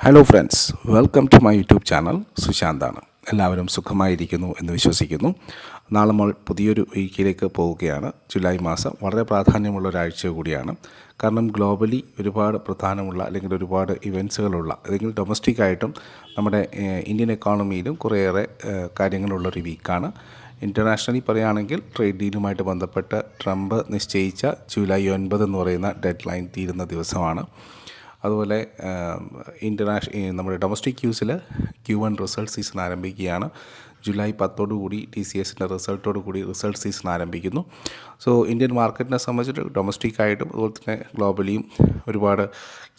Hello friends welcome to my YouTube channel സുശാന്താണ് എല്ലാവരും സുഖമായിരിക്കുന്നു എന്ന് വിശ്വസിക്കുന്നു. നാളെ നമ്മൾ പുതിയൊരു വീക്കിലേക്ക് പോവുകയാണ്. ജൂലൈ മാസം വളരെ പ്രാധാന്യമുള്ള ഒരാഴ്ച കൂടിയാണ്. കാരണം ഗ്ലോബലി ഒരുപാട് പ്രധാനമുള്ള അല്ലെങ്കിൽ ഒരുപാട് ഇവന്റ്സുകളുള്ള അല്ലെങ്കിൽ ഡൊമസ്റ്റിക് ആയിട്ടും നമ്മുടെ ഇന്ത്യൻ എക്കോണമിയിലും കുറേയേറെ കാര്യങ്ങളുള്ളൊരു വീക്കാണ് ഇന്റർനാഷണലി പറയുകയാണെങ്കിൽ ട്രേഡ് ഡീലുമായിട്ട് ബന്ധപ്പെട്ട് ട്രംപ് നിശ്ചയിച്ച ജൂലൈ ഒൻപത് എന്ന് പറയുന്ന ഡെഡ് ലൈൻ തീരുന്ന ദിവസമാണ്. അതുപോലെ ഇന്റർനാഷ നമ്മുടെ ഡൊമസ്റ്റിക് യൂസിൽ ക്യൂ വൺ റിസൾട്ട് സീസൺ ആരംഭിക്കുകയാണ്. ജൂലൈ പത്തോടുകൂടി ടി സി എസിന്റെ റിസൾട്ടോട് കൂടി റിസൾട്ട് സീസൺ ആരംഭിക്കുന്നു. സോ ഇന്ത്യൻ മാർക്കറ്റിനെ സംബന്ധിച്ചിട്ട് ഡൊമസ്റ്റിക്കായിട്ടും അതുപോലെ തന്നെ ഗ്ലോബലിയും ഒരുപാട്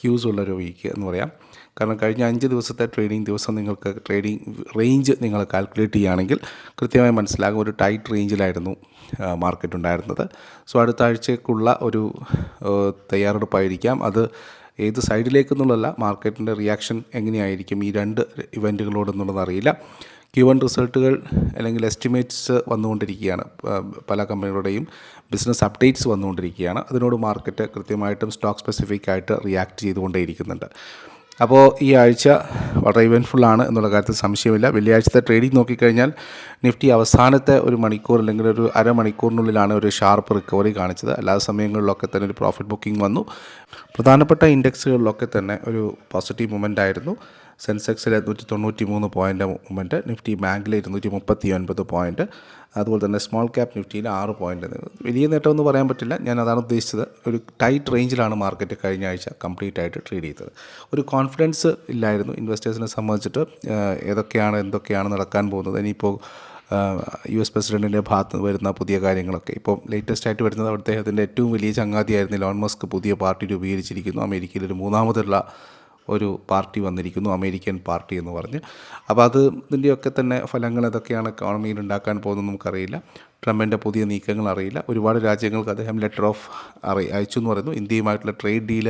ക്യൂസ് ഉള്ളൊരു വീക്ക് എന്ന് പറയാം. കാരണം കഴിഞ്ഞ അഞ്ച് ദിവസത്തെ ട്രേഡിംഗ് ദിവസം നിങ്ങൾക്ക് ട്രേഡിംഗ് റേഞ്ച് നിങ്ങൾ കാൽക്കുലേറ്റ് ചെയ്യുകയാണെങ്കിൽ കൃത്യമായി മനസ്സിലാകും ഒരു ടൈറ്റ് റേഞ്ചിലായിരുന്നു മാർക്കറ്റ് ഉണ്ടായിരുന്നത്. സോ അടുത്ത ആഴ്ചക്കുള്ള ഒരു തയ്യാറെടുപ്പായിരിക്കാം. അത് ഏത് സൈഡിലേക്ക് എന്നുള്ളതല്ല മാർക്കറ്റിന്റെ റിയാക്ഷൻ എങ്ങനെയായിരിക്കും ഈ രണ്ട് ഇവന്റുകളോടെന്നുള്ളത് അറിയില്ല. ക്യു വൺ റിസൾട്ടുകൾ അല്ലെങ്കിൽ എസ്റ്റിമേറ്റ്സ് വന്നുകൊണ്ടിരിക്കുകയാണ്. പല കമ്പനികളുടെയും ബിസിനസ് അപ്ഡേറ്റ്സ് വന്നുകൊണ്ടിരിക്കുകയാണ്. അതിനോട് മാർക്കറ്റ് കൃത്യമായിട്ടും സ്റ്റോക്ക് സ്പെസിഫിക് ആയിട്ട് റിയാക്ട് ചെയ്തുകൊണ്ടേയിരിക്കുന്നുണ്ട്. അപ്പോൾ ഈ ആഴ്ച വളരെ ഇവന്റ്ഫുള്ളാണ് എന്നുള്ള കാര്യത്തിൽ സംശയമില്ല. വെള്ളിയാഴ്ചത്തെ ട്രേഡിംഗ് നോക്കിക്കഴിഞ്ഞാൽ നിഫ്റ്റി അവസാനത്തെ ഒരു മണിക്കൂർ അല്ലെങ്കിൽ ഒരു അരമണിക്കൂറിനുള്ളിലാണ് ഒരു ഷാർപ്പ് റിക്കവറി കാണിച്ചത്. എല്ലാ സമയങ്ങളിലൊക്കെ തന്നെ ഒരു പ്രോഫിറ്റ് ബുക്കിംഗ് വന്നു. പ്രധാനപ്പെട്ട ഇൻഡെക്സുകളിലൊക്കെ തന്നെ ഒരു പോസിറ്റീവ് മൊമെന്റ് ആയിരുന്നു. സെൻസെക്സിൽ നൂറ്റി തൊണ്ണൂറ്റി മൂന്ന് പോയിന്റ് മൂവ്മെന്റ് നിഫ്റ്റി ബാങ്കിൽ ഇരുന്നൂറ്റി മുപ്പത്തി ഒൻപത് പോയിന്റ് അതുപോലെ തന്നെ സ്മോൾ ക്യാപ് നിഫ്റ്റിയിൽ ആറ് പോയിന്റ് വലിയ നേട്ടമൊന്നും പറയാൻ പറ്റില്ല. ഞാൻ അതാണ് ഉദ്ദേശിച്ചത്. ഒരു ടൈറ്റ് റേഞ്ചിലാണ് മാർക്കറ്റ് കഴിഞ്ഞ ആഴ്ച കംപ്ലീറ്റ് ആയിട്ട് ട്രേഡ് ചെയ്തത്. ഒരു കോൺഫിഡൻസ് ഇല്ലായിരുന്നു. ഇൻവെസ്റ്റേഴ്സിനെ സംബന്ധിച്ചിട്ട് ഏതൊക്കെയാണ് എന്തൊക്കെയാണ് നടക്കാൻ പോകുന്നത്? ഇനിയിപ്പോൾ യു എസ് പ്രസിഡന്റിന്റെ ഭാഗത്ത് നിന്ന് വരുന്ന പുതിയ കാര്യങ്ങളൊക്കെ. ഇപ്പോൾ ലേറ്റസ്റ്റ് ആയിട്ട് വരുന്നത് അവിടുത്തെ അതിന്റെ ഏറ്റവും വലിയ ചങ്ങാതിയായിരുന്നു ലോൺ മസ്ക് പുതിയ പാർട്ടി രൂപീകരിച്ചിരിക്കുന്നു. അമേരിക്കയിൽ ഒരു മൂന്നാമതുള്ള ഒരു പാർട്ടി വന്നിരിക്കുന്നു അമേരിക്കൻ പാർട്ടി എന്ന് പറഞ്ഞ്. അപ്പോൾ അത് ഇതിന്റെയൊക്കെ തന്നെ ഫലങ്ങൾ ഏതൊക്കെയാണ് എക്കോണമിയിൽ ഉണ്ടാക്കാൻ പോകുന്നത് നമുക്കറിയില്ല. ട്രംപിന്റെ പുതിയ നീക്കങ്ങൾ അറിയില്ല. ഒരുപാട് രാജ്യങ്ങൾക്ക് അദ്ദേഹം ലെറ്റർ ഓഫ് അറി അയച്ചു എന്ന് പറയുന്നു. ഇന്ത്യയുമായിട്ടുള്ള ട്രേഡ് ഡീൽ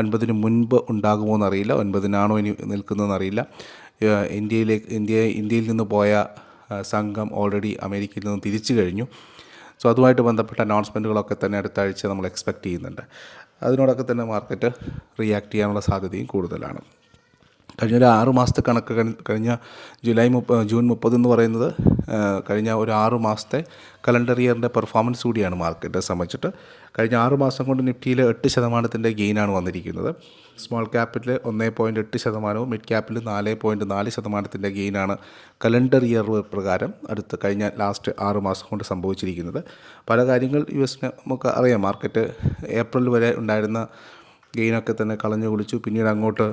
ഒൻപതിന് മുൻപ് ഉണ്ടാകുമോ എന്നറിയില്ല. ഒൻപതിനാണോ ഇനി നിൽക്കുന്നതെന്ന് അറിയില്ല. ഇന്ത്യയിലേക്ക് ഇന്ത്യ ഇന്ത്യയിൽ നിന്ന് പോയ സംഘം ഓൾറെഡി അമേരിക്കയിൽ നിന്ന് തിരിച്ചു കഴിഞ്ഞു. സോ അതുമായിട്ട് ബന്ധപ്പെട്ട അനൗൺസ്മെന്റുകളൊക്കെ തന്നെ അടുത്ത ആഴ്ച നമ്മൾ എക്സ്പെക്റ്റ് ചെയ്യുന്നുണ്ട്. അതിനോടൊക്കെ തന്നെ മാർക്കറ്റ് റിയാക്ട് ചെയ്യാനുള്ള സാധ്യതയും കൂടുതലാണ്. കഴിഞ്ഞ ഒരു ആറ് മാസത്തെ കണക്ക് കഴിഞ്ഞ ജൂലൈ മുപ്പ ജൂൺ മുപ്പത് എന്ന് പറയുന്നത് കഴിഞ്ഞ ഒരു ആറ് മാസത്തെ കലണ്ടർ ഇയറിന്റെ പെർഫോമൻസ് കൂടിയാണ് മാർക്കറ്റ് സംബന്ധിച്ചിട്ട് കഴിഞ്ഞ ആറ് മാസം കൊണ്ട് നിഫ്റ്റിയിൽ എട്ട് ശതമാനത്തിന്റെ ഗെയിനാണ് വന്നിരിക്കുന്നത്. സ്മോൾ ക്യാപ്പിൽ ഒന്നേ പോയിന്റ് എട്ട് ശതമാനവും മിഡ് ക്യാപ്പിൽ നാല് പോയിന്റ് നാല് ശതമാനത്തിന്റെ ഗെയിനാണ് കലണ്ടർ ഇയർ പ്രകാരം അടുത്ത് കഴിഞ്ഞ ലാസ്റ്റ് ആറ് മാസം കൊണ്ട് സംഭവിച്ചിരിക്കുന്നത്. പല കാര്യങ്ങൾ യു എസിന് നമുക്ക് അറിയാം. മാർക്കറ്റ് ഏപ്രിൽ വരെ ഉണ്ടായിരുന്ന ഗെയിനൊക്കെ തന്നെ കളഞ്ഞു കുളിച്ചു പിന്നീട് അങ്ങോട്ട്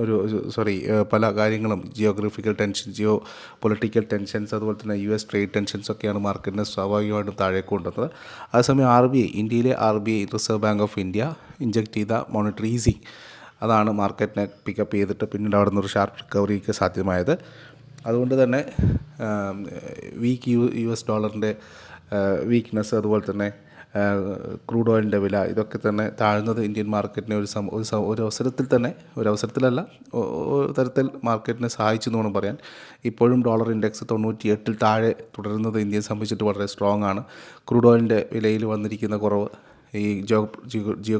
ഒരു സോറി പല കാര്യങ്ങളും geographical tension geo political tensions അതുപോലെ തന്നെ യു എസ് ട്രേഡ് ടെൻഷൻസ് ഒക്കെയാണ് മാർക്കറ്റിനെ സ്വാഭാവികമായിട്ടും താഴേക്ക് കൊണ്ടുവന്നത്. അതേസമയം ആർ ബി ഐ ഇന്ത്യയിലെ R B I reserve bank of India inject ചെയ്ത മോണിറ്ററി ഈസിങ് അതാണ് മാർക്കറ്റിനെ പിക്കപ്പ് ചെയ്തിട്ട് പിന്നീട് അവിടെ നിന്നൊരു ഷാർപ്പ് റിക്കവറിക്ക് സാധ്യമായത്. അതുകൊണ്ട് തന്നെ വീക്ക് യു യു എസ് ഡോളറിന്റെ വീക്ക്നെസ് അതുപോലെ തന്നെ ക്രൂഡ് ഓയിലിന്റെ വില ഇതൊക്കെ തന്നെ താഴ്ന്നത് ഇന്ത്യൻ മാർക്കറ്റിനെ ഒരു സം ഒരു ഒരു അവസരത്തിൽ തന്നെ ഒരു അവസരത്തിലല്ല ഒരു തരത്തിൽ മാർക്കറ്റിനെ സഹായിച്ചു എന്ന് വേണം പറയാൻ. ഇപ്പോഴും ഡോളർ ഇൻഡെക്സ് തൊണ്ണൂറ്റി എട്ടിൽ താഴെ തുടരുന്നത് ഇന്ത്യയെ സംബന്ധിച്ചിട്ട് വളരെ സ്ട്രോങ് ആണ്. ക്രൂഡ് ഓയിലിന്റെ വിലയിൽ വന്നിരിക്കുന്ന കുറവ് ഈ geo geo geo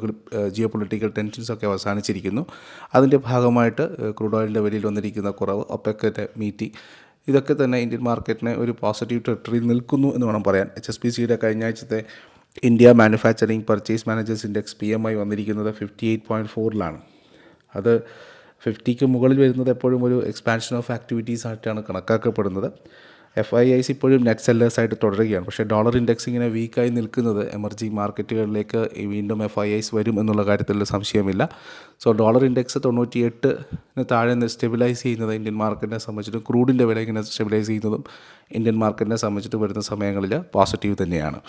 geo political ടെൻഷൻസൊക്കെ അവസാനിച്ചിരിക്കുന്നു. അതിന്റെ ഭാഗമായിട്ട് ക്രൂഡ് ഓയിലിന്റെ വിലയിൽ വന്നിരിക്കുന്ന കുറവ് ഒപ്പക്കറ്റ് മീറ്റി. ഇതൊക്കെ തന്നെ ഇന്ത്യൻ മാർക്കറ്റിനെ ഒരു പോസിറ്റീവ് ട്രിട്ടറി നിൽക്കുന്നു എന്ന് വേണം പറയാൻ. എച്ച് എസ് പി സിയുടെ കഴിഞ്ഞ ആഴ്ചത്തെ India manufacturing purchase managers index P M I വന്നിരിക്കുന്നത് ഫിഫ്റ്റി എയ്റ്റ് പോയിന്റ് ഫോറിലാണ് അത് ഫിഫ്റ്റിക്ക് മുകളിൽ വരുന്നത് എപ്പോഴും ഒരു എക്സ്പാൻഷൻ ഓഫ് ആക്ടിവിറ്റീസ് ആയിട്ടാണ് കണക്കാക്കപ്പെടുന്നത്. എഫ് ഐ ഐസ് ഇപ്പോഴും നെറ്റ് സെല്ലേഴ്സ് ആയിട്ട് തുടരുകയാണ്. പക്ഷേ ഡോളർ ഇൻഡെക്സ് ഇങ്ങനെ വീക്കായി നിൽക്കുന്നത് എമർജിങ് മാർക്കറ്റുകളിലേക്ക് വീണ്ടും എഫ് ഐ ഐസ് വരും എന്നുള്ള കാര്യത്തിൽ സംശയമില്ല. സോ ഡോളർ ഇൻഡെക്സ് തൊണ്ണൂറ്റി എട്ടിന് താഴെ സ്റ്റെബിലൈസ് ചെയ്യുന്നത് ഇന്ത്യൻ മാർക്കറ്റിനെ സംബന്ധിച്ചിട്ടും ക്രൂഡിന്റെ വില ഇങ്ങനെ സ്റ്റെബിലൈസ് ചെയ്യുന്നതും ഇന്ത്യൻ മാർക്കറ്റിനെ സംബന്ധിച്ചിട്ട് വരുന്ന സമയങ്ങളിൽ പോസിറ്റീവ് തന്നെയാണ്.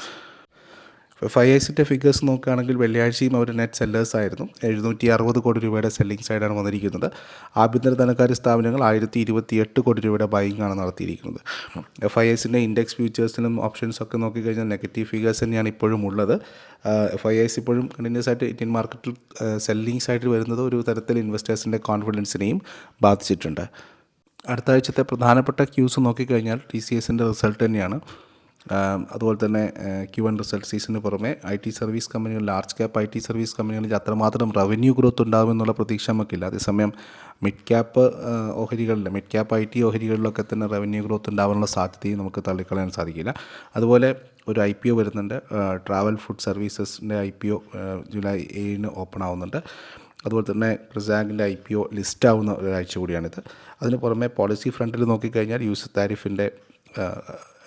എഫ് ഫൈവ് ഐസിന്റെ ഫിഗേഴ്സ് നോക്കുകയാണെങ്കിൽ വെള്ളിയാഴ്ചയും അവർ നെറ്റ് സെല്ലേഴ്സ് ആയിരുന്നു. എഴുന്നൂറ്റി അറുപത് കോടി രൂപയുടെ സെല്ലിംഗ് സൈഡാണ് വന്നിരിക്കുന്നത്. ആഭ്യന്തര ധനകാര്യ സ്ഥാപനങ്ങൾ ആയിരത്തി ഇരുപത്തി എട്ട് കോടി രൂപയുടെ ബൈങ് ആണ് നടത്തിയിരിക്കുന്നത്. എഫ് ഐ എസിന്റെ ഇൻഡെക്സ് ഫ്യൂച്ചേഴ്സിനും ഓപ്ഷൻസ് ഒക്കെ നോക്കിക്കഴിഞ്ഞാൽ നെഗറ്റീവ് ഫിഗേഴ്സ് തന്നെയാണ് ഇപ്പോഴും ഉള്ളത്. എഫ് ഐ എസ് ഇപ്പോഴും കണ്ടിന്യൂസ് ആയിട്ട് ഇന്ത്യൻ മാർക്കറ്റിൽ സെല്ലിംഗ് സൈഡിൽ വരുന്നത് ഒരു തരത്തിൽ ഇൻവെസ്റ്റേഴ്സിന്റെ കോൺഫിഡൻസിനെയും ബാധിച്ചിട്ടുണ്ട്. അടുത്ത ആഴ്ചത്തെ പ്രധാനപ്പെട്ട ക്യൂസ് നോക്കിക്കഴിഞ്ഞാൽ ടി സി എസിന്റെ റിസൾട്ട് തന്നെയാണ്. അതുപോലെ തന്നെ ക്യു ആൻഡ് റിസൾട്ട് സീസണിന് പുറമെ ഐ ടി സർവീസ് കമ്പനികൾ large cap I T service കമ്പനികളിൽ അത്രമാത്രം റവന്യൂ ഗ്രോത്ത് ഉണ്ടാകുമെന്നുള്ള പ്രതീക്ഷ നമുക്കില്ല. അതേസമയം മിഡ് ക്യാപ്പ് ഓഹരികളിൽ മിഡ് ക്യാപ്പ് ഐ ടി ഓഹരികളിലൊക്കെ തന്നെ റവന്യൂ ഗ്രോത്ത് ഉണ്ടാകാനുള്ള സാധ്യതയും നമുക്ക് തള്ളിക്കളയാൻ സാധിക്കില്ല. അതുപോലെ ഒരു ഐ പി ഒ വരുന്നുണ്ട്. ട്രാവൽ ഫുഡ് സർവീസസിന്റെ ഐ പി ഒ ജൂലൈ ഏഴിന് ഓപ്പൺ ആവുന്നുണ്ട്. അതുപോലെ തന്നെ പ്രസാഗിന്റെ ഐ പി ഒ ലിസ്റ്റ് ആവുന്ന ഒരാഴ്ച കൂടിയാണിത്. അതിന് പുറമെ പോളിസി ഫ്രണ്ടിൽ നോക്കിക്കഴിഞ്ഞാൽ യൂസ് താരിഫിന്റെ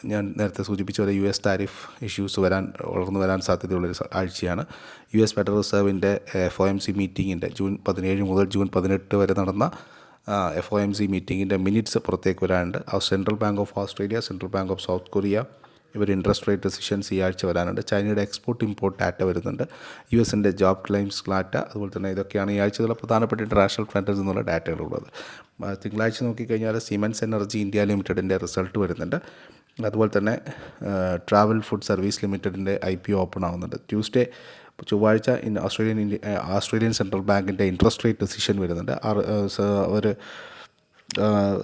ഞാൻ നേരത്തെ സൂചിപ്പിച്ച പോലെ യു എസ് താരിഫ് ഇഷ്യൂസ് വരാൻ വളർന്നു വരാൻ സാധ്യതയുള്ളൊരു ആഴ്ചയാണ്. യു എസ് ഫെഡറൽ റിസർവിന്റെ എഫ് ഒ എം സി മീറ്റിങ്ങിന്റെ ജൂൺ പതിനേഴ് മുതൽ ജൂൺ പതിനെട്ട് വരെ നടന്ന എഫ് ഒ എം സി മീറ്റിങ്ങിന്റെ മിനിറ്റ്സ് പുറത്തേക്ക് വരാനുണ്ട്. Central bank of Australia central bank of South Korea ഇവർ ഇൻട്രസ്റ്റ് റേറ്റ് ഡെസിഷൻസ് ഈ ആഴ്ച വരാനുണ്ട്. ചൈനയുടെ എക്സ്പോർട്ട് ഇമ്പോർട്ട് ഡാറ്റ വരുന്നുണ്ട്. യു എസിന്റെ ജോബ് ക്ലെയിംസ് ഡാറ്റ അതുപോലെ തന്നെ ഇതൊക്കെയാണ് ഈ ആഴ്ചയുള്ള പ്രധാനപ്പെട്ട ഇന്റർനാഷണൽ ട്രെൻഡ്സ് എന്നുള്ള ഡാറ്റകളുള്ളത് തിങ്കളാഴ്ച നോക്കിക്കഴിഞ്ഞാൽ സിമൻസ് എനർജി ഇന്ത്യ ലിമിറ്റഡിന്റെ റിസൾട്ട് വരുന്നുണ്ട്. അതുപോലെ തന്നെ ട്രാവൽ ഫുഡ് സർവീസ് ലിമിറ്റഡിന്റെ ഐ പി ഓപ്പൺ ആവുന്നുണ്ട്. ട്യൂസ്ഡേ ചൊവ്വാഴ്ച in Australian India Australian central ബാങ്കിന്റെ ഇൻട്രസ്റ്റ് റേറ്റ് ഡിസിഷൻ വരുന്നുണ്ട്. അവർ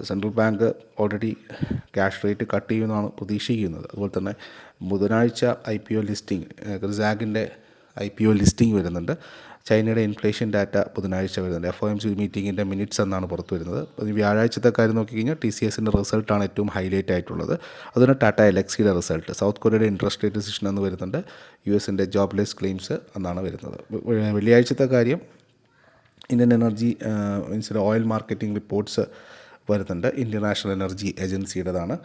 central bank already cash rate cut ചെയ്യുമെന്നാണ് പ്രതീക്ഷിക്കുന്നത്. അതുപോലെ തന്നെ ബുധനാഴ്ച ഐ പി ഒ ലിസ്റ്റിംഗ് റിസാഗിന്റെ ഐ പി ഒ ലിസ്റ്റിംഗ് വരുന്നുണ്ട്. ചൈനയുടെ ഇൻഫ്ലേഷൻ ഡാറ്റ ബുധനാഴ്ച വരുന്നുണ്ട്. എഫ് ഒ എം സി മീറ്റിങ്ങിന്റെ മിനിറ്റ്സ് എന്നാണ് പുറത്തു വരുന്നത്. വ്യാഴാഴ്ചത്തെ കാര്യം നോക്കിക്കഴിഞ്ഞാൽ ടി സി എസിന്റെ റിസൾട്ടാണ് ഏറ്റവും ഹൈലൈറ്റ് ആയിട്ടുള്ളത്. അതുപോലെ ടാറ്റ എലക്സിയുടെ റിസൾട്ട്. സൗത്ത് കൊറിയയുടെ ഇൻട്രസ്റ്റ് റേറ്റ് ഡിസിഷൻ എന്ന് വരുന്നുണ്ട്. യു എസിന്റെ ജോബ്ലെസ് ക്ലെയിംസ് എന്നാണ് വരുന്നത്. വെള്ളിയാഴ്ചത്തെ കാര്യം Indian energy means oil marketing reports വരുന്നുണ്ട്. ഇന്ത്യൻ നാഷണൽ എനർജി ഏജൻസിയുടേതാണ്.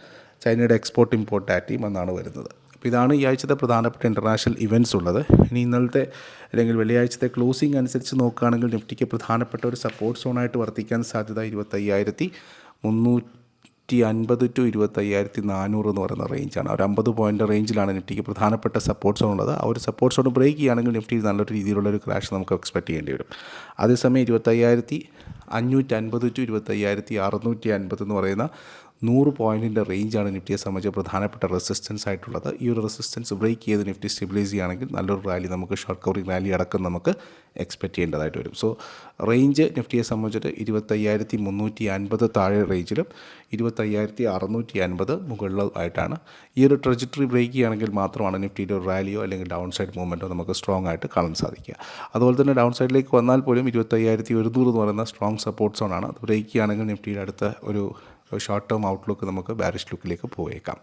ചൈനയുടെ എക്സ്പോർട്ട് ഇമ്പോർട്ട് ഡാറ്റയും എന്നാണ് വരുന്നത്. അപ്പോൾ ഇതാണ് ഈ ആഴ്ചത്തെ പ്രധാനപ്പെട്ട ഇന്റർനാഷണൽ ഇവന്റ്സ് ഉള്ളത്. ഇനി ഇന്നലത്തെ അല്ലെങ്കിൽ വെള്ളിയാഴ്ചത്തെ ക്ലോസിംഗ് അനുസരിച്ച് നോക്കുകയാണെങ്കിൽ നിഫ്റ്റിക്ക് പ്രധാനപ്പെട്ട ഒരു സപ്പോർട്ട് സോണായിട്ട് വർത്തിക്കാൻ സാധ്യത ഇരുപത്തയ്യായിരത്തി മുന്നൂറ്റി അൻപത് ടു ഇരുപത്തയ്യായിരത്തി നാനൂറ് എന്ന് പറയുന്ന റേഞ്ചാണ് ഒരു അമ്പത് പോയിന്റ് റേഞ്ചിലാണ് നിഫ്റ്റിക്ക് പ്രധാനപ്പെട്ട സപ്പോർട്ട് സോൺ ഉള്ളത്. ആ ഒരു സപ്പോർട്ട് സോൺ ബ്രേക്ക് ചെയ്യുകയാണെങ്കിൽ നിഫ്റ്റി നല്ലൊരു രീതിയിലുള്ള ഒരു ക്രാഷ് നമുക്ക് എക്സ്പെക്ട് ചെയ്യേണ്ടി വരും. അതേസമയം ഇരുപത്തയ്യായിരത്തി അഞ്ഞൂറ്റി അൻപത് ടു ഇരുപത്തയ്യായിരത്തി അറുന്നൂറ്റി അൻപത് എന്ന് പറയുന്ന നൂറ് പോയിന്റിന്റെ റേഞ്ചാണ് നിഫ്റ്റിയെ സംബന്ധിച്ച് പ്രധാനപ്പെട്ട റെസിസ്റ്റൻസ് ആയിട്ടുള്ളത്. ഈ ഒരു റെസിസ്റ്റൻസ് ബ്രേക്ക് ചെയ്ത് നിഫ്റ്റി സ്റ്റെബിലൈസ് ചെയ്യുകയാണെങ്കിൽ നല്ലൊരു റാലി നമുക്ക് ഷോർട്ട് കവറിംഗ് റാലി അടക്കം നമുക്ക് എക്സ്പെക്റ്റ് ചെയ്യേണ്ടതായിട്ട് വരും. സോ റേഞ്ച് നിഫ്റ്റിയെ സംബന്ധിച്ചിട്ട് ഇരുപത്തയ്യായിരത്തി മുന്നൂറ്റി അൻപത് താഴെ റേഞ്ചിലും ഇരുപത്തയ്യായിരത്തി അറുന്നൂറ്റി അൻപത് മുകളിലും ആയിട്ടാണ്. ഈ ഒരു ട്രജറ്ററി ബ്രേക്ക് ചെയ്യുകയാണെങ്കിൽ മാത്രമാണ് നിഫ്റ്റിയുടെ ഒരു റാലിയോ അല്ലെങ്കിൽ ഡൗൺ സൈഡ് മൂവ്മെന്റോ നമുക്ക് സ്ട്രോങ് ആയിട്ട് കാണാൻ സാധിക്കുക. അതുപോലെ തന്നെ ഡൗൺ സൈഡിലേക്ക് വന്നാൽ പോലും ഇരുപത്തയ്യായിരത്തി ഒരുന്നൂറ് എന്ന് പറയുന്ന സ്ട്രോങ് സപ്പോർട്ട് സോണാണ് അത് ബ്രേക്ക് ചെയ്യുകയാണെങ്കിൽ നിഫ്റ്റിയുടെ അടുത്ത ഒരു ഷോർട്ട് ടേം ഔട്ട്ലുക്ക് നമുക്ക് ബാരിഷ് ലുക്കിലേക്ക് പോയേക്കാം.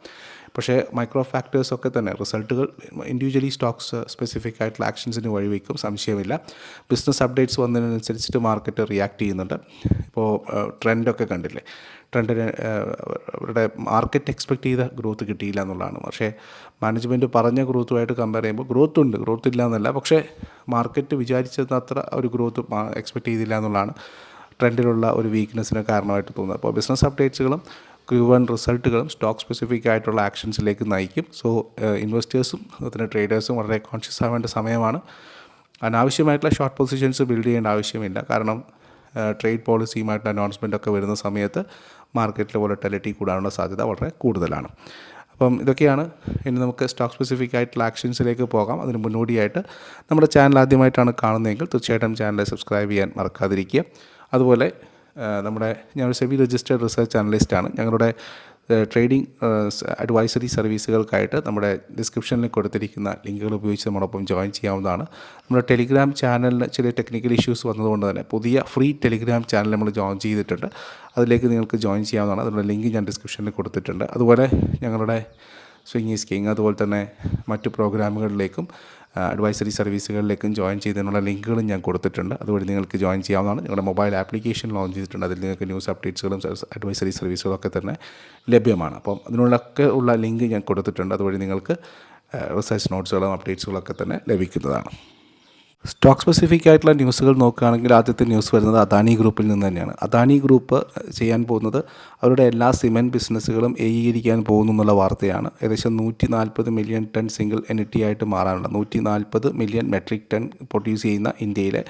പക്ഷേ മൈക്രോ ഫാക്ടേഴ്സ് ഒക്കെ തന്നെ റിസൾട്ടുകൾ ഇൻഡിവിജ്വലി സ്റ്റോക്സ് സ്പെസിഫിക് ആയിട്ടുള്ള ആക്ഷൻസിന് വഴിവെക്കും സംശയമില്ല. ബിസിനസ് അപ്ഡേറ്റ്സ് വന്നതിനനുസരിച്ചിട്ട് മാർക്കറ്റ് റിയാക്ട് ചെയ്യുന്നുണ്ട്. ഇപ്പോൾ ട്രെൻഡൊക്കെ കണ്ടില്ലേ? ട്രെൻഡിന് അവരുടെ മാർക്കറ്റ് എക്സ്പെക്ട് ചെയ്ത ഗ്രോത്ത് കിട്ടിയില്ല എന്നുള്ളതാണ്. പക്ഷേ മാനേജ്മെന്റ് പറഞ്ഞ ഗ്രോത്തുമായിട്ട് കമ്പയർ ചെയ്യുമ്പോൾ ഗ്രോത്ത് ഉണ്ട് ഗ്രോത്ത് ഇല്ല എന്നല്ല പക്ഷേ മാർക്കറ്റ് വിചാരിച്ചത് അത്ര ഒരു ഗ്രോത്ത് എക്സ്പെക്ട് ചെയ്തില്ല എന്നുള്ളതാണ്. ട്രെൻഡിലുള്ള ഒരു വീക്ക്നെസ്സിന് കാരണമായിട്ട് തോന്നുന്നത്. അപ്പോൾ ബിസിനസ് അപ്ഡേറ്റ്സുകളും ക്യൂ വൺ റിസൾട്ടുകളും സ്റ്റോക്ക് സ്പെസിഫിക് ആയിട്ടുള്ള ആക്ഷൻസിലേക്ക് നയിക്കും. സോ ഇൻവെസ്റ്റേഴ്സും അതുപോലെ ട്രേഡേഴ്സും വളരെ കോൺഷ്യസ് ആവേണ്ട സമയമാണ്. അനാവശ്യമായിട്ടുള്ള ഷോർട്ട് പൊസിഷൻസ് ബിൽഡ് ചെയ്യേണ്ട ആവശ്യമില്ല. കാരണം ട്രേഡ് പോളിസിയുമായിട്ടുള്ള അനൗൺസ്മെന്റ് ഒക്കെ വരുന്ന സമയത്ത് മാർക്കറ്റിൽ വോളറ്റിലിറ്റി കൂടാനുള്ള സാധ്യത വളരെ കൂടുതലാണ്. അപ്പം ഇതൊക്കെയാണ് ഇനി നമുക്ക് സ്റ്റോക്ക് സ്പെസിഫിക് ആയിട്ടുള്ള ആക്ഷൻസിലേക്ക് പോകാം. അതിന് മുന്നോടിയായിട്ട് നമ്മുടെ ചാനൽ ആദ്യമായിട്ടാണ് കാണുന്നതെങ്കിൽ തീർച്ചയായിട്ടും ചാനൽ സബ്സ്ക്രൈബ് ചെയ്യാൻ മറക്കാതിരിക്കുക. അതുപോലെ നമ്മുടെ ഞാനൊരു സെബി രജിസ്റ്റേഡ് റിസർച്ച് അനലിസ്റ്റാണ് ഞങ്ങളുടെ ട്രേഡിംഗ് അഡ്വൈസറി സർവീസുകൾക്കായിട്ട് നമ്മുടെ ഡിസ്ക്രിപ്ഷനിൽ കൊടുത്തിരിക്കുന്ന ലിങ്കുകൾ ഉപയോഗിച്ച് നമ്മോടൊപ്പം ജോയിൻ ചെയ്യാവുന്നതാണ്. നമ്മുടെ ടെലിഗ്രാം ചാനലിന് ചില ടെക്നിക്കൽ ഇഷ്യൂസ് വന്നതുകൊണ്ട് തന്നെ പുതിയ ഫ്രീ ടെലിഗ്രാം ചാനൽ നമ്മൾ ജോയിൻ ചെയ്തിട്ടുണ്ട്. അതിലേക്ക് നിങ്ങൾക്ക് ജോയിൻ ചെയ്യാവുന്നതാണ്. അതിനുള്ള ലിങ്ക് ഞാൻ ഡിസ്ക്രിപ്ഷനിൽ കൊടുത്തിട്ടുണ്ട്. അതുപോലെ ഞങ്ങളുടെ സ്വിംഗ് ഈസ് കിങ് അതുപോലെ തന്നെ മറ്റു പ്രോഗ്രാമുകളിലേക്കും അഡ്വൈസറി സർവീസുകളിലേക്കും ജോയിൻ ചെയ്തതിനുള്ള ലിങ്കുകളും ഞാൻ കൊടുത്തിട്ടുണ്ട്. അതുവഴി നിങ്ങൾക്ക് ജോയിൻ ചെയ്യാവുന്നതാണ്. ഞങ്ങളുടെ മൊബൈൽ ആപ്ലിക്കേഷൻ ലോഞ്ച് ചെയ്തിട്ടുണ്ട്. അതിൽ നിങ്ങൾക്ക് ന്യൂസ് അപ്ഡേറ്റ്സുകളും അഡ്വൈസറി സർവീസുകളൊക്കെ തന്നെ ലഭ്യമാണ്. അപ്പം അതിനുള്ളൊക്കെ ഉള്ള ലിങ്ക് ഞാൻ കൊടുത്തിട്ടുണ്ട്. അതുവഴി നിങ്ങൾക്ക് റിസർച്ച് നോട്ട്സുകളും അപ്ഡേറ്റ്സുകളൊക്കെ തന്നെ ലഭിക്കുന്നതാണ്. സ്റ്റോക്ക് സ്പെസിഫിക് ആയിട്ടുള്ള ന്യൂസുകൾ നോക്കുകയാണെങ്കിൽ ആദ്യത്തെ ന്യൂസ് വരുന്നത് അദാനി ഗ്രൂപ്പിൽ നിന്ന് തന്നെയാണ്. അദാനി ഗ്രൂപ്പ് ചെയ്യാൻ പോകുന്നത് അവരുടെ എല്ലാ സിമെന്റ് ബിസിനസ്സുകളും ഏകീകരിക്കാൻ പോകുന്നു എന്നുള്ള വാർത്തയാണ്. ഏകദേശം നൂറ്റി നാൽപ്പത് മില്യൺ ടൺ സിംഗിൾ എൻഇറ്റി ആയിട്ട് മാറാനുള്ള നൂറ്റി നാൽപ്പത് മില്യൺ മെട്രിക് ടൺ പ്രൊഡ്യൂസ് ചെയ്യുന്ന ഇന്ത്യയിലെ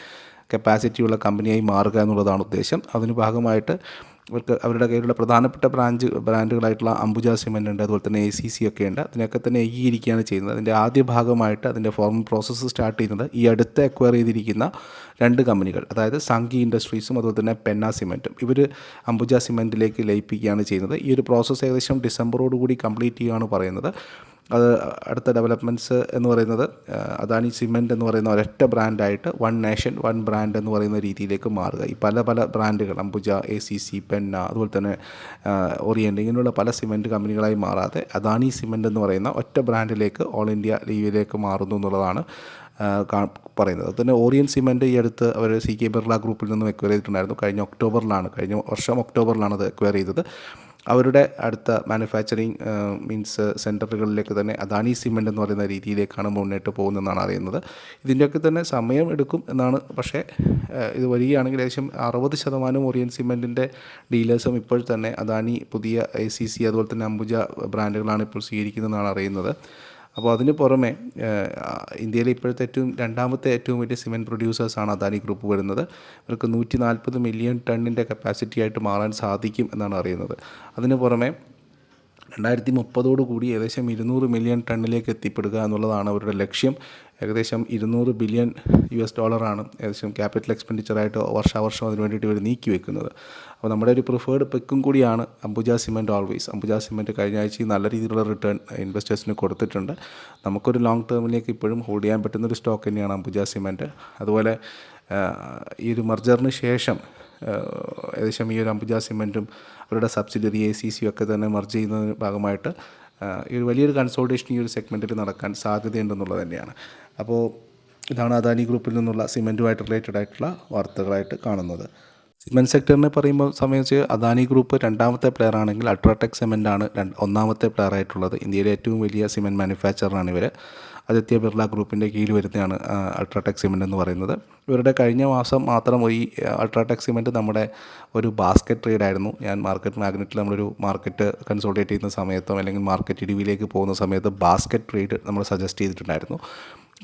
കപ്പാസിറ്റിയുള്ള കമ്പനിയായി മാറുക എന്നുള്ളതാണ് ഉദ്ദേശം. അതിന് ഭാഗമായിട്ട് ഇവർക്ക് അവരുടെ കയ്യിലുള്ള പ്രധാനപ്പെട്ട ബ്രാഞ്ച് ബ്രാൻഡുകളായിട്ടുള്ള അംബുജ സിമെന്റ് ഉണ്ട് അതുപോലെ തന്നെ എ സി സി ഒക്കെ ഉണ്ട്. അതിനൊക്കെ തന്നെ ഏകീകരിക്കുകയാണ് ചെയ്യുന്നത്. അതിന്റെ ആദ്യ ഭാഗമായിട്ട് അതിന്റെ ഫോർമൽ പ്രോസസ്സ് സ്റ്റാർട്ട് ചെയ്യുന്നത് ഈ അടുത്ത് അക്വയർ ചെയ്തിരിക്കുന്ന രണ്ട് കമ്പനികൾ അതായത് സംഗി ഇൻഡസ്ട്രീസും അതുപോലെ തന്നെ പെന്ന സിമെന്റും ഇവർ അംബുജ സിമെന്റിലേക്ക് ലയിപ്പിക്കുകയാണ് ചെയ്യുന്നത്. ഈ ഒരു പ്രോസസ്സ് ഏകദേശം ഡിസംബറോടുകൂടി കംപ്ലീറ്റ് ചെയ്യുകയാണ് പറയുന്നത്. അത് അടുത്ത ഡെവലപ്മെന്റ്സ് എന്ന് പറയുന്നത് അദാനി സിമെന്റ് എന്ന് പറയുന്ന ഒരൊറ്റ ബ്രാൻഡായിട്ട് വൺ നേഷൻ വൺ ബ്രാൻഡ് എന്ന് പറയുന്ന രീതിയിലേക്ക് മാറുക. ഈ പല പല ബ്രാൻഡുകൾ Ambuja A C C Penna അതുപോലെ തന്നെ ഓറിയന്റ് ഇങ്ങനെയുള്ള പല സിമെന്റ് കമ്പനികളായി മാറാതെ അദാനി സിമെന്റ് എന്ന് പറയുന്ന ഒറ്റ ബ്രാൻഡിലേക്ക് ഓൾ ഇന്ത്യ ലീവിലേക്ക് മാറുന്നു എന്നുള്ളതാണ് പറയുന്നത്. അതുതന്നെ ഓറിയൻ സിമെന്റ് ഈ അടുത്ത് അവർ സി കെ ബിർള ഗ്രൂപ്പിൽ നിന്നും എക്വയർ ചെയ്തിട്ടുണ്ടായിരുന്നു. കഴിഞ്ഞ ഒക്ടോബറിലാണ് കഴിഞ്ഞ വർഷം ഒക്ടോബറിലാണ് അത് എക്വയർ ചെയ്തത്. അവരുടെ അടുത്ത മാനുഫാക്ചറിങ് മീൻസ് സെന്ററുകളിലേക്ക് തന്നെ അദാനി സിമെന്റ് എന്ന് പറയുന്ന രീതിയിലേക്കാണ് മുന്നോട്ട് പോകുന്നതെന്നാണ് അറിയുന്നത്. ഇതിന്റെയൊക്കെ തന്നെ സമയം എടുക്കും എന്നാണ്. പക്ഷേ ഇത് വരികയാണെങ്കിൽ ഏകദേശം അറുപത് ശതമാനം ഓറിയൻ സിമെന്റിന്റെ ഡീലേഴ്സും ഇപ്പോൾ തന്നെ അദാനി പുതിയ എ സി സി അതുപോലെ തന്നെ അംബുജ ബ്രാൻഡുകളാണ് ഇപ്പോൾ സ്വീകരിക്കുന്നതെന്നാണ് അറിയുന്നത്. അപ്പോൾ അതിന് പുറമെ ഇന്ത്യയിലെ ഇപ്പോഴത്തെ ഏറ്റവും രണ്ടാമത്തെ ഏറ്റവും വലിയ സിമെന്റ് പ്രൊഡ്യൂസേഴ്സാണ് അദാനി ഗ്രൂപ്പ് വരുന്നത്. ഇവർക്ക് നൂറ്റി നാൽപ്പത് മില്യൺ ടണ്ണിന്റെ കപ്പാസിറ്റി ആയിട്ട് മാറാൻ സാധിക്കും എന്നാണ് അറിയുന്നത്. അതിന് പുറമെ രണ്ടായിരത്തി മുപ്പതോടു കൂടി ഏകദേശം ഇരുന്നൂറ് മില്യൺ ടണ്ണിലേക്ക് എത്തിപ്പെടുക എന്നുള്ളതാണ് അവരുടെ ലക്ഷ്യം. ഏകദേശം ഇരുന്നൂറ് ബില്യൺ യു എസ് ഡോളറാണ് ഏകദേശം ക്യാപിറ്റൽ എക്സ്പെൻഡിച്ചറായിട്ട് വർഷാവർഷം അതിന് വേണ്ടിയിട്ട് ഇവർ നീക്കി വെക്കുന്നത്. അപ്പോൾ നമ്മുടെ ഒരു പ്രിഫേർഡ് പെക്കും കൂടിയാണ് Ambuja cement always Ambuja cement കഴിഞ്ഞ ആഴ്ച നല്ല രീതിയിലുള്ള റിട്ടേൺ ഇൻവെസ്റ്റേഴ്സിന് കൊടുത്തിട്ടുണ്ട്. നമുക്കൊരു ലോങ് ടേമിലേക്ക് ഇപ്പോഴും ഹോൾഡ് ചെയ്യാൻ പറ്റുന്ന ഒരു സ്റ്റോക്ക് തന്നെയാണ് അംബുജ സിമെന്റ് അതുപോലെ ഈ ഒരു മർജറിന് ശേഷം ഏകദേശം ഈ ഒരു അംബുജ സിമെന്റും അവരുടെ സബ്സിഡറി എ സി സിയും ഒക്കെ തന്നെ മർജ് ചെയ്യുന്നതിന് ഭാഗമായിട്ട് ഈ ഒരു വലിയൊരു കൺസോൾട്ടേഷൻ ഈ ഒരു സെഗ്മെന്റിൽ നടക്കാൻ സാധ്യതയുണ്ടെന്നുള്ളത് തന്നെയാണ്. അപ്പോൾ ഇതാണ് അദാനി ഗ്രൂപ്പിൽ നിന്നുള്ള സിമെന്റുമായിട്ട് റിലേറ്റഡ് ആയിട്ടുള്ള വാർത്തകളായിട്ട് കാണുന്നത്. സിമെന്റ് സെക്ടറിനെ പറയുമ്പോൾ സംബന്ധിച്ച് അദാനി ഗ്രൂപ്പ് രണ്ടാമത്തെ പ്ലെയർ ആണെങ്കിൽ അൾട്രാടെക് സിമെന്റ് ആണ് ഒന്നാമത്തെ പ്ലെയർ ആയിട്ടുള്ളത്. ഇന്ത്യയിലെ ഏറ്റവും വലിയ സിമെന്റ് മാനുഫാക്ചറാണ് ഇവർ ആദിത്യ ബിർള ഗ്രൂപ്പിന്റെ കീഴിൽ വരുന്നതാണ് അൾട്രാടെക് സിമെന്റ് എന്ന് പറയുന്നത്. ഇവരുടെ കഴിഞ്ഞ മാസം മാത്രം ഈ അൾട്രാടെക് സിമെന്റ് നമ്മുടെ ഒരു ബാസ്ക്കറ്റ് ട്രേഡ് ആയിരുന്നു. ഞാൻ മാർക്കറ്റ് മാഗ്നറ്റിൽ നമ്മളൊരു മാർക്കറ്റ് കൺസോൾട്ടേറ്റ് ചെയ്യുന്ന സമയത്തും അല്ലെങ്കിൽ മാർക്കറ്റ് ഇടിവിലേക്ക് പോകുന്ന സമയത്ത് ബാസ്ക്കറ്റ് ട്രേഡ് നമ്മൾ സജസ്റ്റ് ചെയ്തിട്ടുണ്ടായിരുന്നു.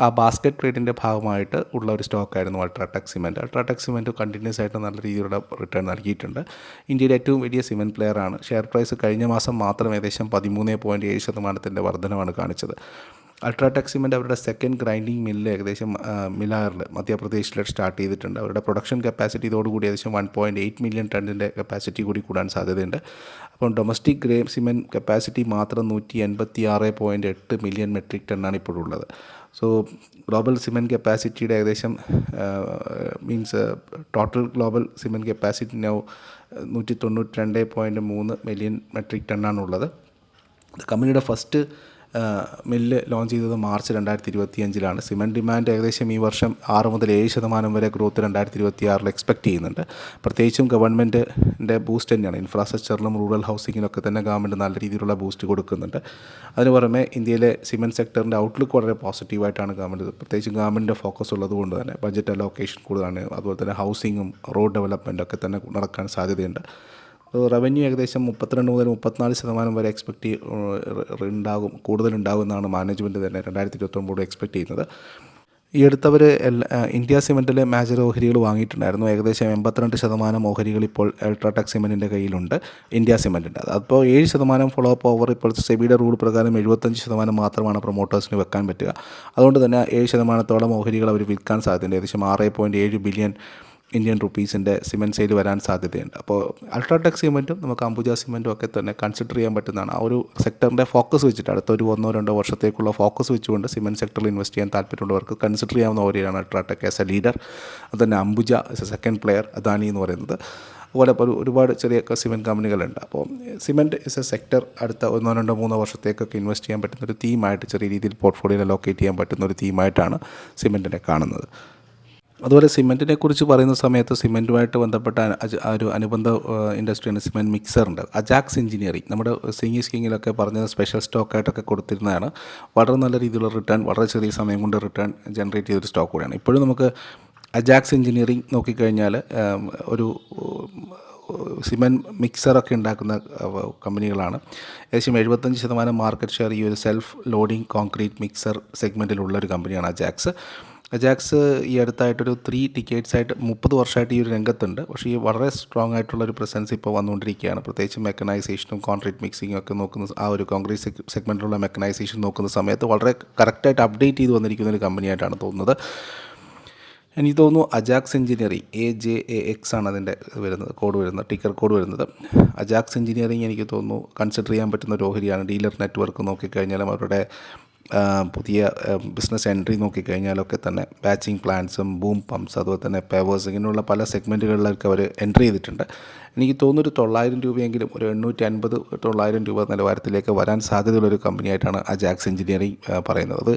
ആ ബാസ്ക്കറ്റ് ട്രേഡിന്റെ ഭാഗമായിട്ട് ഉള്ള ഒരു സ്റ്റോക്കായിരുന്നു UltraTech cement UltraTech cement continuous ആയിട്ട് നല്ല രീതിയിലുള്ള റിട്ടേൺ നൽകിയിട്ടുണ്ട്. ഇന്ത്യയിലെ ഏറ്റവും വലിയ സിമെന്റ് പ്ലെയറാണ് ഷെയർ പ്രൈസ് കഴിഞ്ഞ മാസം മാത്രം ഏകദേശം പതിമൂന്ന് പോയിന്റ് ഏഴ് ശതമാനത്തിന്റെ വർധനമാണ് കാണിച്ചത്. അൾട്രാടെക് സിമെന്റ് അവരുടെ സെക്കൻഡ് ഗ്രൈൻഡിങ് മില്ല് ഏകദേശം മിലാറിൽ മധ്യപ്രദേശിൽ സ്റ്റാർട്ട് ചെയ്തിട്ടുണ്ട്. അവരുടെ പ്രൊഡക്ഷൻ കപ്പാസിറ്റി ഇതോടുകൂടി ഏകദേശം വൺ പോയിന്റ് എയ്റ്റ് മില്യൺ ടണ്ണിന്റെ കപ്പാസിറ്റി കൂടി കൂടാൻ സാധ്യതയുണ്ട്. അപ്പം ഡൊമസ്റ്റിക് ഗ്രേ സിമെന്റ് കപ്പാസിറ്റി മാത്രം നൂറ്റി എൺപത്തി ആറ് പോയിന്റ് എട്ട് മില്യൺ മെട്രിക് ടണ്ണാണ് ഇപ്പോഴുള്ളത്. സോ ഗ്ലോബൽ സിമെന്റ് കപ്പാസിറ്റിയുടെ ഏകദേശം means total global cement capacity now നൂറ്റി തൊണ്ണൂറ്റി രണ്ട് പോയിന്റ് മൂന്ന് മില്യൺ മെട്രിക് ടണ്ണാണുള്ളത് കമ്പനിയുടെ ഫസ്റ്റ് മില്ല് ലോഞ്ച് ചെയ്തത് മാർച്ച് രണ്ടായിരത്തി ഇരുപത്തി അഞ്ചിലാണ് സിമെന്റ് ഡിമാൻഡ് ഏകദേശം ഈ വർഷം ആറ് മുതൽ ഏഴ് ശതമാനം വരെ ഗ്രോത്ത് രണ്ടായിരത്തി ഇരുപത്തി ആറിൽ എക്സ്പെക്ട് ചെയ്യുന്നുണ്ട്. പ്രത്യേകിച്ചും ഗവൺമെന്റിന്റെ ബൂസ്റ്റ് തന്നെയാണ്. ഇൻഫ്രാസ്ട്രക്ചറിലും റൂറൽ ഹൗസിങ്ങിലൊക്കെ തന്നെ ഗവൺമെന്റ് നല്ല രീതിയിലുള്ള ബൂസ്റ്റ് കൊടുക്കുന്നുണ്ട്. അതിന് പുറമെ ഇന്ത്യയിലെ സിമെന്റ് സെക്ടറിന്റെ ഔട്ട്ലുക്ക് വളരെ പോസിറ്റീവായിട്ടാണ് ഗവൺമെന്റ് പ്രത്യേകിച്ച് ഗവൺമെന്റിന്റെ ഫോക്കസ് ഉള്ളത് കൊണ്ട് തന്നെ ബഡ്ജറ്റ് അലോക്കേഷൻ കൂടുതലാണ്. അതുപോലെ തന്നെ ഹൗസിങ്ങും റോഡ് ഡെവലപ്മെന്റൊക്കെ തന്നെ നടക്കാൻ സാധ്യതയുണ്ട്. റവന്യൂ ഏകദേശം മുപ്പത്തിരണ്ട് മുതൽ മുപ്പത്തിനാല് ശതമാനം വരെ എക്സ്പെക്റ്റ് ഉണ്ടാകും കൂടുതലുണ്ടാകും എന്നാണ് മാനേജ്മെന്റ് തന്നെ രണ്ടായിരത്തി ഇരുപത്തൊമ്പതോട് എക്സ്പെക്റ്റ് ചെയ്യുന്നത്. ഈ അടുത്തവർ ഇന്ത്യ സിമെന്റിലെ മേജർ ഓഹരികൾ വാങ്ങിയിട്ടുണ്ടായിരുന്നു. ഏകദേശം എൺപത്തിരണ്ട് ശതമാനം ഓഹരികൾ ഇപ്പോൾ അൾട്രാടെക് സിമെന്റിന്റെ കയ്യിലുണ്ട് ഇന്ത്യ സിമെന്റിന്റെ അപ്പോൾ ഏഴ് ശതമാനം ഫോളോ അപ്പ് ഓവർ ഇപ്പോൾ സെബിയുടെ റൂൾ പ്രകാരം എഴുപത്തഞ്ച് ശതമാനം മാത്രമാണ് പ്രൊമോട്ടേഴ്സിന് വെക്കാൻ പറ്റുക. അതുകൊണ്ട് തന്നെ ഏഴ് ശതമാനത്തോളം ഓഹരികൾ അവർ വിൽക്കാൻ സാധ്യതയുണ്ട്. ഏകദേശം ആറ് പോയിന്റ് ഏഴ് ബില്യൺ ഇന്ത്യൻ റുപ്പീസിന്റെ സിമെന്റ് സെയിൽ വരാൻ സാധ്യതയുണ്ട്. അപ്പോൾ അൾട്രാടെക് സിമെന്റും നമുക്ക് അംബുജ സിമെന്റും ഒക്കെ തന്നെ കൺസിഡർ ചെയ്യാൻ പറ്റുന്നതാണ്. ആ ഒരു സെക്ടറിന്റെ ഫോക്കസ് വെച്ചിട്ട് അടുത്ത ഒരു ഒന്നോ രണ്ടോ വർഷത്തേക്കുള്ള ഫോക്കസ് വെച്ചുകൊണ്ട് സിമെന്റ് സെക്ടറിൽ ഇൻവെസ്റ്റ് ചെയ്യാൻ താല്പര്യമുള്ളവർക്ക് കൺസിഡർ ചെയ്യാവുന്ന ഓരോയാണ് അൾട്രാടെക് ആസ് എ ലീഡർ അതുതന്നെ Ambuja as a second player Adani എന്ന് പറയുന്നത്. അതുപോലെ ഒരു ഒരുപാട് ചെറിയ സിമെന്റ് കമ്പനികളുണ്ട് അപ്പോൾ സിമെന്റ് ഇസ് എ സെക്ടർ അടുത്ത ഒന്നോ രണ്ടോ മൂന്നോ വർഷത്തേക്കൊക്കെ ഇൻവെസ്റ്റ് ചെയ്യാൻ പറ്റുന്ന ഒരു തീമായിട്ട് ചെറിയ രീതിയിൽ പോർട്ട്ഫോളിയോയിൽ ലൊക്കേറ്റ് ചെയ്യാൻ പറ്റുന്ന ഒരു തീമായിട്ടാണ് സിമെന്റിനെ കാണുന്നത്. അതുപോലെ സിമെന്റിനെ കുറിച്ച് പറയുന്ന സമയത്ത് സിമെന്റുമായിട്ട് ബന്ധപ്പെട്ട ഒരു അനുബന്ധ ഇൻഡസ്ട്രിയാണ് സിമെന്റ് മിക്സർ ഉണ്ട് അജാക്സ് എഞ്ചിനീയറിംഗ് നമ്മുടെ സിംഗി സ്കിങ്ങിലൊക്കെ പറഞ്ഞ സ്പെഷ്യൽ സ്റ്റോക്കായിട്ടൊക്കെ കൊടുത്തിരുന്നതാണ്. വളരെ നല്ല രീതിയിലുള്ള റിട്ടേൺ വളരെ ചെറിയ സമയം കൊണ്ട് റിട്ടേൺ ജനറേറ്റ് ചെയ്തൊരു സ്റ്റോക്ക് കൂടിയാണ്. ഇപ്പോഴും നമുക്ക് അജാക്സ് എഞ്ചിനീയറിംഗ് നോക്കിക്കഴിഞ്ഞാൽ ഒരു സിമെന്റ് മിക്സറൊക്കെ ഉണ്ടാക്കുന്ന കമ്പനികളാണ്. ഏകദേശം എഴുപത്തഞ്ച് ശതമാനം മാർക്കറ്റ് ഷെയർ ഈ ഒരു സെൽഫ് ലോഡിംഗ് കോൺക്രീറ്റ് മിക്സർ സെഗ്മെന്റിലുള്ള ഒരു കമ്പനിയാണ് അജാക്സ്. അജാക്സ് ഈ അടുത്തായിട്ടൊരു ത്രീ ടിക്കറ്റ്സ് ആയിട്ട് മുപ്പത് വർഷമായിട്ട് ഈ ഒരു രംഗത്തുണ്ട്. പക്ഷേ ഈ വളരെ സ്ട്രോങ് ആയിട്ടുള്ള ഒരു പ്രസൻസ് ഇപ്പോൾ വന്നുകൊണ്ടിരിക്കുകയാണ്. പ്രത്യേകിച്ച് മെക്കനൈസേഷനും കോൺക്രീറ്റ് മിക്സിങ്ങും ഒക്കെ നോക്കുന്ന ആ ഒരു കോൺക്രീറ്റ് സെഗ്മെന്റിലുള്ള മെക്കനൈസേഷൻ നോക്കുന്ന സമയത്ത് വളരെ കറക്റ്റായിട്ട് അപ്ഡേറ്റ് ചെയ്ത് വന്നിരിക്കുന്ന ഒരു കമ്പനിയായിട്ടാണ് തോന്നുന്നത്. എനിക്ക് തോന്നുന്നു Ajax engineering A J A X ആണ് അതിന്റെ വരുന്നത് കോഡ് വരുന്നത് ടിക്കർ കോഡ് വരുന്നത്. അജാക്സ് എഞ്ചിനീയറിംഗ് എനിക്ക് തോന്നുന്നു കൺസിഡർ ചെയ്യാൻ പറ്റുന്ന ഒരു ഓഹരിയാണ്. ഡീലർ നെറ്റ്വർക്ക് നോക്കിക്കഴിഞ്ഞാലും അവരുടെ പുതിയ ബിസിനസ് എൻട്രി നോക്കിക്കഴിഞ്ഞാലൊക്കെ തന്നെ ബാച്ചിങ് പ്ലാൻസും ബൂം പമ്പ്സ് അതുപോലെ തന്നെ പേവേഴ്സ് ഇങ്ങനെയുള്ള പല സെഗ്മെന്റുകളിലൊക്കെ അവർ എൻട്രി ചെയ്തിട്ടുണ്ട്. എനിക്ക് തോന്നുന്നൊരു തൊള്ളായിരം രൂപയെങ്കിലും ഒരു എണ്ണൂറ്റി അൻപത് തൊള്ളായിരം രൂപ നിലവാരത്തിലേക്ക് വരാൻ സാധ്യതയുള്ള ഒരു കമ്പനിയായിട്ടാണ് അജാക്സ് എഞ്ചിനീയറിംഗ് പറയുന്നത്. അത്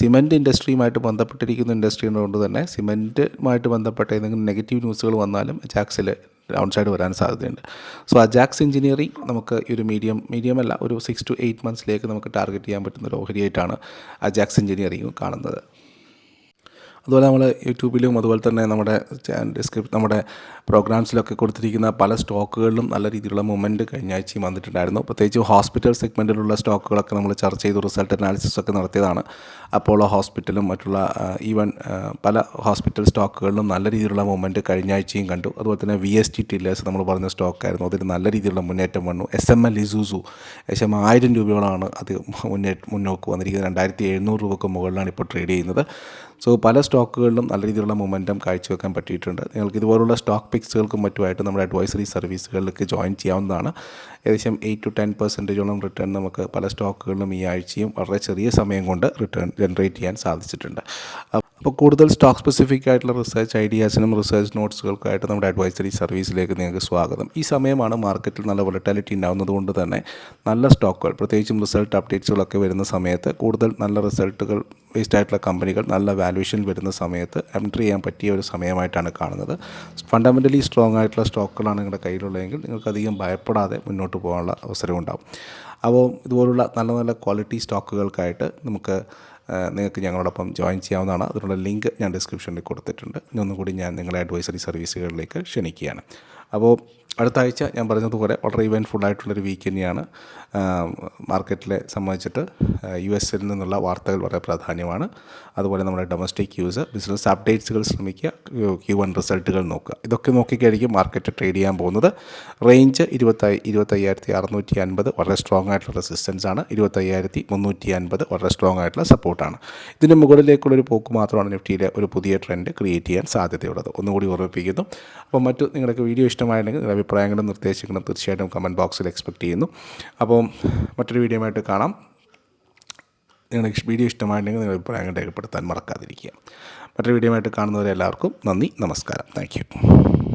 സിമന്റ് ഇൻഡസ്ട്രിയുമായിട്ട് ബന്ധപ്പെട്ടിരിക്കുന്ന ഇൻഡസ്ട്രി കൊണ്ട് തന്നെ സിമന്റുമായിട്ട് ബന്ധപ്പെട്ട ഏതെങ്കിലും നെഗറ്റീവ് ന്യൂസുകൾ വന്നാലും അജാക്സിൽ ഡൗൺ സൈഡ് വരാൻ സാധ്യതയുണ്ട്. സോ അജാക്സ് എഞ്ചിനീയറിംഗ് നമുക്ക് ഒരു മീഡിയം മീഡിയം അല്ല ഒരു സിക്സ് ടു എയ്റ്റ് മന്ത്സിലേക്ക് നമുക്ക് ടാർഗറ്റ് ചെയ്യാൻ പറ്റുന്ന ഒരു ഓഹരിയായിട്ടാണ് അജാക്സ് എഞ്ചിനീയറിംഗ് കാണുന്നത്. അതുപോലെ നമ്മൾ യൂട്യൂബിലും അതുപോലെ തന്നെ നമ്മുടെ ഡിസ്ക്രിപ്റ്റ് നമ്മുടെ പ്രോഗ്രാംസിലൊക്കെ കൊടുത്തിരിക്കുന്ന പല സ്റ്റോക്കുകളിലും നല്ല രീതിയിലുള്ള മൂവ്മെന്റ് കഴിഞ്ഞ ആഴ്ചയും വന്നിട്ടുണ്ടായിരുന്നു. പ്രത്യേകിച്ച് ഹോസ്പിറ്റൽ സെഗ്മെന്റിലുള്ള സ്റ്റോക്കുകളൊക്കെ നമ്മൾ ചർച്ച ചെയ്ത് റിസൾട്ട് അനാലിസിസ് ഒക്കെ നടത്തിയതാണ്. അപ്പോളോ ഹോസ്പിറ്റലും മറ്റുള്ള ഈവൻ പല ഹോസ്പിറ്റൽ സ്റ്റോക്കുകളിലും നല്ല രീതിയിലുള്ള മൂവ്മെന്റ് കഴിഞ്ഞ ആഴ്ചയും കണ്ടു. അതുപോലെ തന്നെ വി എസ് ടി ടില്ലേഴ്സ് നമ്മൾ പറഞ്ഞ സ്റ്റോക്കായിരുന്നു. അതിൽ നല്ല രീതിയിലുള്ള മുന്നേറ്റം വന്നു. എസ് എം എൽ ഇസൂസു ഏകദേശം ആയിരം രൂപയോളമാണ് അത് മുന്നേ മുന്നോക്ക് വന്നിരിക്കുന്നത്. രണ്ടായിരത്തി എഴുന്നൂറ് രൂപക്ക് മുകളിലാണ് ഇപ്പോൾ ട്രേഡ് ചെയ്യുന്നത്. സോ പല സ്റ്റോക്കുകളിലും നല്ല രീതിയിലുള്ള മൊമെന്റം കാഴ്ചവെക്കാൻ പറ്റിയിട്ടുണ്ട്. നിങ്ങൾക്ക് ഇതുപോലുള്ള സ്റ്റോക്ക് പിക്സുകൾക്കും മറ്റുമായിട്ട് നമ്മുടെ അഡ്വൈസറി സർവീസുകളിലേക്ക് ജോയിൻ ചെയ്യാവുന്നതാണ്. ഏകദേശം എയ്റ്റ് ടു ടെൻ പെർസെന്റേജോളം റിട്ടേൺ നമുക്ക് പല സ്റ്റോക്കുകളിലും ഈ ആഴ്ചയും വളരെ ചെറിയ സമയം കൊണ്ട് റിട്ടേൺ ജനറേറ്റ് ചെയ്യാൻ സാധിച്ചിട്ടുണ്ട്. അപ്പോൾ കൂടുതൽ സ്റ്റോക്ക് സ്പെസിഫിക് ആയിട്ടുള്ള റിസർച്ച് ഐഡിയാസിനും റിസർച്ച് നോട്ട്സുകൾക്കായിട്ട് നമ്മുടെ അഡ്വൈസറി സർവീസിലേക്ക് നിങ്ങൾക്ക് സ്വാഗതം. ഈ സമയമാണ് മാർക്കറ്റിൽ നല്ല വൊളറ്റാലിറ്റി ഉണ്ടാകുന്നത് കൊണ്ട് തന്നെ നല്ല സ്റ്റോക്കുകൾ പ്രത്യേകിച്ചും റിസൾട്ട് അപ്ഡേറ്റ്സുകളൊക്കെ വരുന്ന സമയത്ത് കൂടുതൽ നല്ല റിസൾട്ടുകൾ വേസ്റ്റ് ആയിട്ടുള്ള കമ്പനികൾ നല്ല വാല്യൂഷൻ വരുന്ന സമയത്ത് എൻട്രി ചെയ്യാൻ പറ്റിയ ഒരു സമയമായിട്ടാണ് കാണുന്നത്. ഫണ്ടമെന്റലി സ്ട്രോങ് ആയിട്ടുള്ള സ്റ്റോക്കുകളാണ് നിങ്ങളുടെ കയ്യിലുള്ളതെങ്കിൽ നിങ്ങൾക്ക് അധികം ഭയപ്പെടാതെ മുന്നോട്ട് പോകാനുള്ള അവസരം ഉണ്ടാവും അപ്പോൾ ഇതുപോലുള്ള നല്ല നല്ല ക്വാളിറ്റി സ്റ്റോക്കുകൾക്കായിട്ട് നമുക്ക് നിങ്ങൾക്ക് ഞങ്ങളോടൊപ്പം ജോയിൻ ചെയ്യാവുന്നതാണ്. അതിനുള്ള ലിങ്ക് ഞാൻ ഡിസ്ക്രിപ്ഷനിൽ കൊടുത്തിട്ടുണ്ട്. ഇനി ഒന്നുകൂടി ഞാൻ നിങ്ങളെ അഡ്വൈസറി സർവീസുകളിലേക്ക് ക്ഷണിക്കുകയാണ്. അപ്പോൾ അടുത്ത ആഴ്ച ഞാൻ പറഞ്ഞതുപോലെ വളരെ ഇവന്റ്ഫുൾ ആയിട്ടുള്ളൊരു വീക്ക് തന്നെയാണ്. മാർക്കറ്റിലെ സംബന്ധിച്ചിട്ട് യു എസിൽ നിന്നുള്ള വാർത്തകൾ വളരെ പ്രാധാന്യമാണ്. അതുപോലെ നമ്മുടെ ഡൊമസ്റ്റിക് യൂസ് ബിസിനസ് അപ്ഡേറ്റ്സുകൾ ശ്രമിക്കുക ക്യു വൺ റിസൾട്ടുകൾ നോക്കുക. ഇതൊക്കെ നോക്കിക്കഴിക്കും മാർക്കറ്റ് ട്രേഡ് ചെയ്യാൻ പോകുന്നത്. റേഞ്ച് ഇരുപത്തി ഇരുപത്തയ്യായിരത്തി അറുന്നൂറ്റി അൻപത് വളരെ സ്ട്രോങ് ആയിട്ടുള്ള റെസിസ്റ്റൻസ് ആണ്. ഇരുപത്തയ്യായിരത്തി മുന്നൂറ്റി അൻപത് വളരെ സ്ട്രോങ് ആയിട്ടുള്ള സപ്പോർട്ടാണ് ഇതിന് മുകളിലേക്കുള്ളൊരു പോക്ക് മാത്രമാണ് നിഫ്റ്റിയിലെ ഒരു പുതിയ ട്രെൻഡ് ക്രിയേറ്റ് ചെയ്യാൻ സാധ്യതയുള്ളത്. ഒന്നുകൂടി ഓർമ്മിപ്പിക്കുന്നു. അപ്പോൾ മറ്റു നിങ്ങളുടെ വീഡിയോ നിങ്ങളുടെ അഭിപ്രായങ്ങളും നിർദ്ദേശങ്ങളും തീർച്ചയായിട്ടും കമന്റ് ബോക്സിൽ എക്സ്പെക്ട് ചെയ്യുന്നു. അപ്പോൾ മറ്റൊരു വീഡിയോ ആയിട്ട് കാണാം. നിങ്ങളുടെ വീഡിയോ ഇഷ്ടമായിട്ടുണ്ടെങ്കിൽ നിങ്ങൾ അഭിപ്രായങ്ങൾ രേഖപ്പെടുത്താൻ മറക്കാതിരിക്കുക. മറ്റൊരു വീഡിയോ ആയിട്ട് കാണുന്നവരെ എല്ലാവർക്കും നന്ദി നമസ്കാരം. താങ്ക്